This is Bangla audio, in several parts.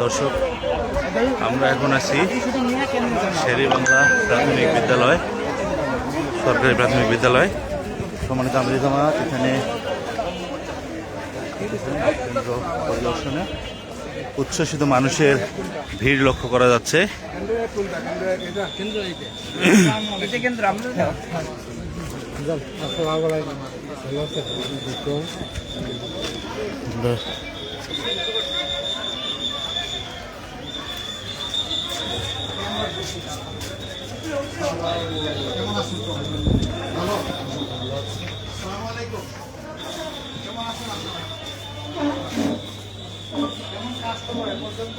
দর্শক আমরা এখন আছি শেরিবাংলা প্রাথমিক বিদ্যালয় সরকারি প্রাথমিক বিদ্যালয়। সম্মানিত আমরি জামাত এখানে পরিদর্শনে উচ্ছ্বসিত মানুষের ভিড় লক্ষ্য করা যাচ্ছে।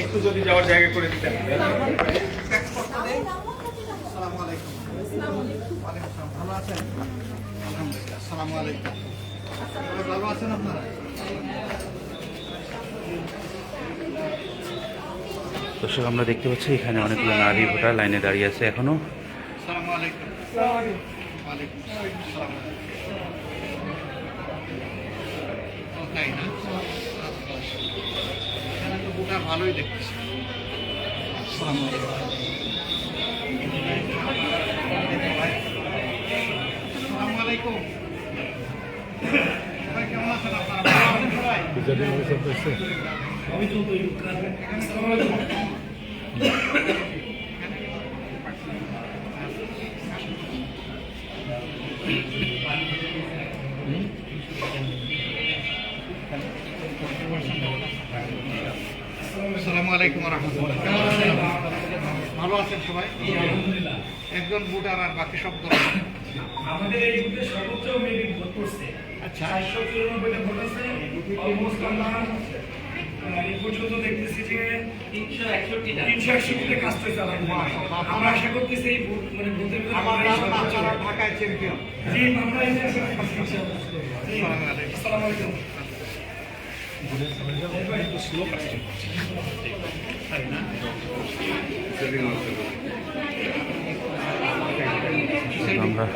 একটু যদি যাওয়ার জায়গা করে দিতেন। ভালো আছেন আসসালামু আলাইকুম ভালো আছেন আপনারা দর্শক আমরা দেখতে পাচ্ছি এখানে অনেকগুলো নারী ভোটার লাইনে দাঁড়িয়ে আছে এখনও। আসসালামু আলাইকুম। এখানে তো গোটা ভালোই দেখতেছি আসসালামু আলাইকুম। আসসালামু আলাইকুম রহমতুল্লাহ ভালো আছেন সবাই? একজন ভোটার আর বাকি সব দল। আমাদের এই গ্রুপে সর্বোচ্চ মেবি ভোট করছে। আচ্ছা। চারশো চুরানব্বইটা ভোট আছে। অলমোস্ট আমরা এই পর্যন্ত দেখতেছি যে তিনশো একষট্টিটা। তিনশো একষট্টিটা কাজ হয়েছে আমরা আশা করতেছি এই ভোট মানে ভোটের ঢাকায় চ্যাম্পিয়ন জি আমরা আসসালামু আলাইকুম। আমরা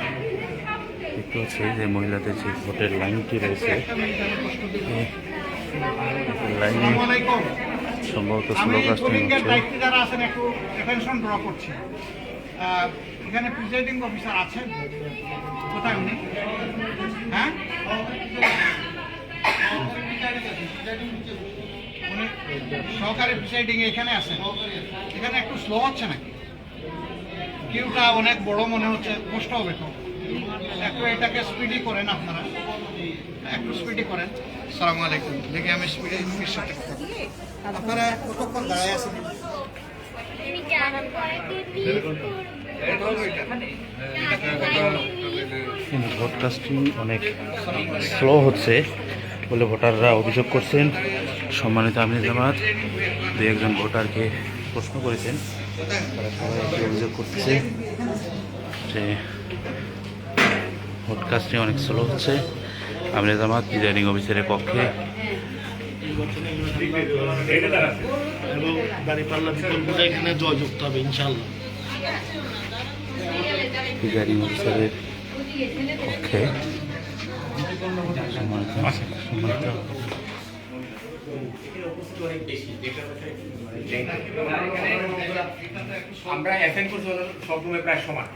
দেখতে পাচ্ছি যে মহিলাদের যে ভোটের লাইনটি রয়েছে লাইনে সম্ভবত স্লো কাস্টিং যারা আছেন একটু অ্যাটেনশন ড্র করছি। এখানে প্রিসাইডিং অফিসার আছেন? কোথায় উনি? হ্যাঁ? সহকারী প্রিসাইডিং এখানে আছেন। এখানে একটু স্লো হচ্ছে নাকি? কিউটা অনেক বড় মনে হচ্ছে কষ্ট হবে তো। একটু এটাকে স্পিডি করেন আপনারা। একটু স্পিডি করেন। সালাম আলাইকুম। দেখি আমি স্পিডি সাথে কথা। আপনারা কতক্ষণ দাঁড়ায় আছেন? কিন্তু অনেক স্লো হচ্ছে। বলে ভোটাররা অভিযোগ করছেন। সম্মানিত আমির জামাত দু একজন ভোটারকে প্রশ্ন করেছেন। তারা সবাই অভিযোগ করতেছে যে ভোট কাস্টিং অনেক স্লো হচ্ছে। আমির জামাত, প্রিজাইডিং অফিসারের কক্ষে এবং ইনশাল্লাহ অফিসারের সম্মানিত আমরা অ্যাসাইন করছি সব রুমে প্রায় সমান।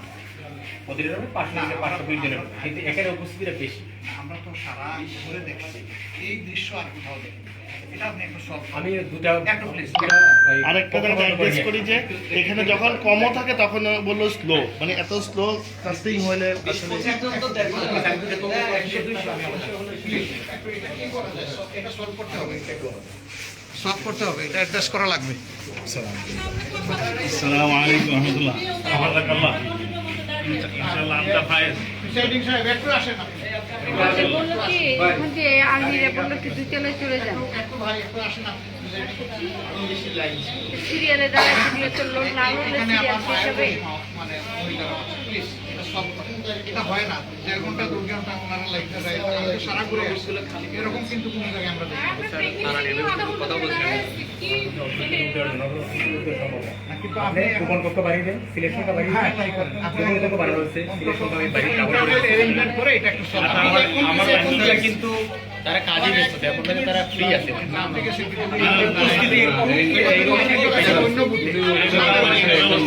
প্রতিটা রুমে পাঁচশো থেকে পাঁচশো বিশ জনের কিন্তু এখানে উপস্থিতিটা বেশি। আমরা তো সারা দেখছি এই দৃশ্য আর কোথাও দেখি আমি দুটা আরেকটা করি যে এখানে যখন কমও থাকে তখন বলল স্লো মানে এত স্লো কাস্টিং হলে আসলে Please, একটু এটা কি করা যায়? So, এটা solve করতে হবে সলভ করতে হবে এটা অ্যাডজাস্ট করা লাগবে। আসসালামু আলাইকুম। রহমতুল্লাহ। আল্লাহ। ইনশাআল্লাহ আপনার ভাইয়ের প্রিসাইডিং সাহেব একটু আসেন আপনি। বলল কি এখন যে আর্মিরা বলল কি দুই তলায় চলে যান। একটু ভাই একটু আসেন আপনি সিরিয়ালে দাঁড়ায় সিরিয়াল চলল না হলে সিরিয়াল শেষ হবে। মানে এটা হয় না। দেড় ঘণ্টা দু ঘণ্টা ওনারা লাইটটা দেয়। সারা ঘুরে এরকম কিন্তু কোনো জায়গায় আমরা সিলেকশনটা বাড়িয়ে হ্যাঁ কিন্তু তারা কাজে ব্যস্ত এখন থেকে তারা ফ্রি আছে।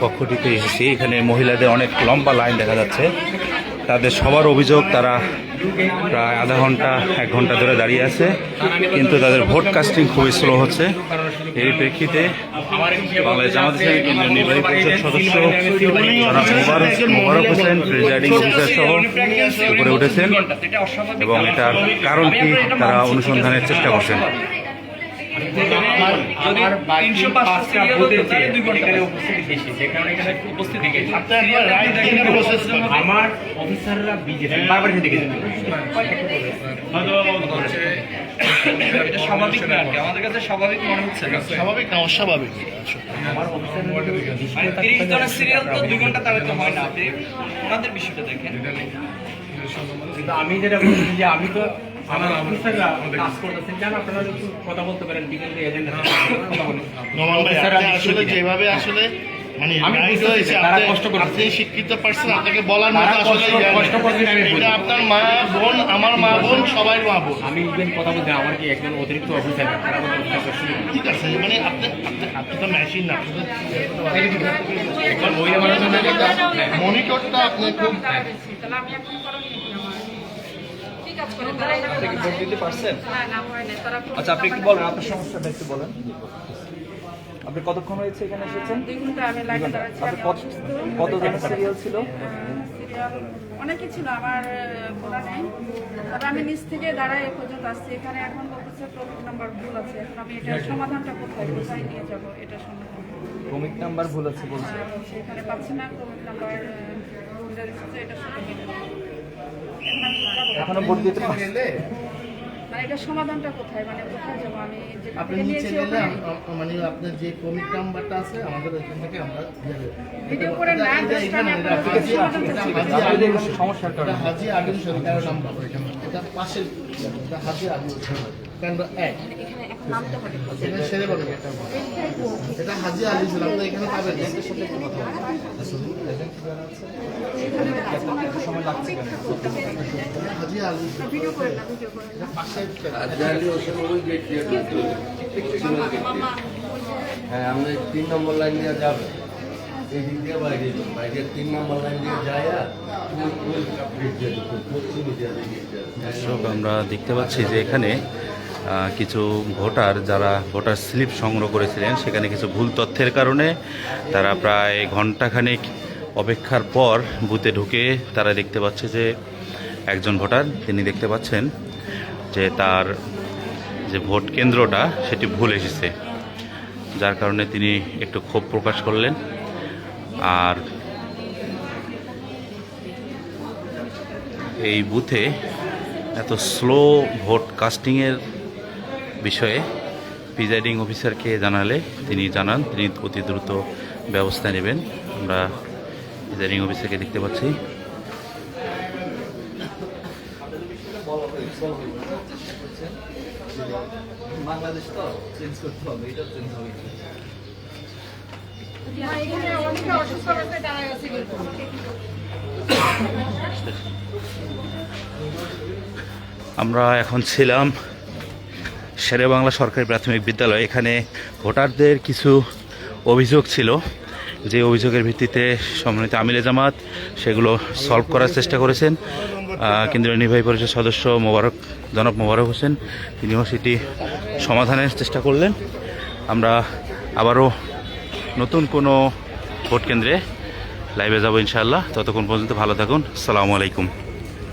কক্ষটিতে এসেছি এখানে মহিলাদের অনেক লম্বা লাইন দেখা যাচ্ছে। তাদের সবার অভিযোগ, তারা প্রায় আধা ঘণ্টা, এক ঘণ্টা ধরে দাঁড়িয়ে আছে। কিন্তু তাদের ভোট কাস্টিং খুবই স্লো হচ্ছে। এই প্রেক্ষিতে সদস্য মোবারক হোসেন অফিসার সহ উপরে উঠেছেন। এবং এটার কারণ কি, তারা অনুসন্ধানের চেষ্টা করছেন। স্বাভাবিক না অস্বাভাবিক তিরিশ জনের সিরিয়াল তো দুই ঘণ্টা হয় না আপনি বিষয়টা দেখেন আমি যেটা বলছি যে আমি তো নোমান ভাই আপনি আসলে যেভাবে আসলে মানে হয়েছে, আপনি- শিক্ষিত পারছেন আপনাকে বলার মতো আসলে কষ্ট-। এটা আপনার মা বোন আমার মা বোন সবাই মা বোন। আমি ইভেন কথা বলতে আমার কি একজন অতিরিক্ত অফিসার? ঠিক আছে মানে আপনি আপনি- তো মেশিন না মনিটরটা আপনি খুব আচ্ছা আপনি একটু বলেন আপনার সমস্যাটা একটু বলেন। আপনি কতক্ষণ হয়েছে এখানে এসেছেন? কত। কতজনের সিরিয়াল ছিল? অনেকই ছিল আমার বলা নেই। তবে আমি নিচ থেকে দাঁড়াই এ পর্যন্ত আসছি। এখানে এখন বলতেছে টপিক নাম্বার ভুল আছে। এখন আমি এটার সমাধানটা কোথায় কোথায় নিয়ে যাব এটা সমাধান ক্রমিক নাম্বার ভুল আছে বলছে। এখানে পাচ্ছি না টপিক নাম্বার ভুলে এটা এটা। এখন ভোট দিতে পারছেন মানে এটা সমাধানটা কোথায়? মানে কোথায় যাব? আমি আপনি নিচে গেলে মানে আপনার যে কমিক নাম্বারটা আছে আমাদের এখান থেকে আমরা। ভিডিও করে না চাচ্ছি। হাজি কারণে। এটা নাম্বার। পাশের হাজি হোসেন কেন্দ্র এক এখানে এখন নামতে হবে। এটা সেরে বলুন এটা এটা হাজি আলী হোসেন আপনি এখানে পাবেন এদের সাথে একটু কথা বলুন। সময় লাগছে কেন এটা হাজি আলী হোসেন ভিডিও করে না ভিডিও করে না। এটা পাশের হ্যাঁ আপনি তিন নম্বর লাইন দিয়ে যাবেন এই দিক দিয়ে বাইরে বাইরে তিন নম্বর লাইন দিয়ে যায় আমরা দেখতে পাচ্ছি যে এখানে কিছু ভোটার যারা ভোটার স্লিপ সংগ্রহ করেছিলেন, সেখানে কিছু ভুল তথ্যের কারণে তারা প্রায় ঘন্টাখানেক অপেক্ষার পর বুথে ঢুকে তারা দেখতে পাচ্ছে যে একজন ভোটার, তিনি দেখতে পাচ্ছেন যে তার যে ভোট কেন্দ্রটা, সেটি ভুল এসেছে। যার কারণে তিনি একটু ক্ষোভ প্রকাশ করলেন। আর এই বুথে এত স্লো ভোট কাস্টিংয়ের বিষয়ে প্রিজাইডিং অফিসারকে জানালে তিনি জানান, তিনি অতি দ্রুত ব্যবস্থা নেবেন। আমরা প্রিজাইডিং অফিসারকে দেখতে পাচ্ছি। আমরা এখন ছিলাম শেরে বাংলা সরকারি প্রাথমিক বিদ্যালয়। এখানে ভোটারদের কিছু অভিযোগ ছিল। যে অভিযোগের ভিত্তিতে সম্মানিত আমিলে জামাত সেগুলো সলভ করার চেষ্টা করেছেন। কেন্দ্রীয় নির্বাহী পরিষদ সদস্য মোবারক, জনাব মোবারক হোসেন, তিনিও সেটি সমাধানের চেষ্টা করলেন। আমরা আবারও নতুন কোনো ভোট কেন্দ্রে লাইভে যাব ইনশাআল্লাহ। ততক্ষণ পর্যন্ত ভালো থাকুন। আসসালামু আলাইকুম।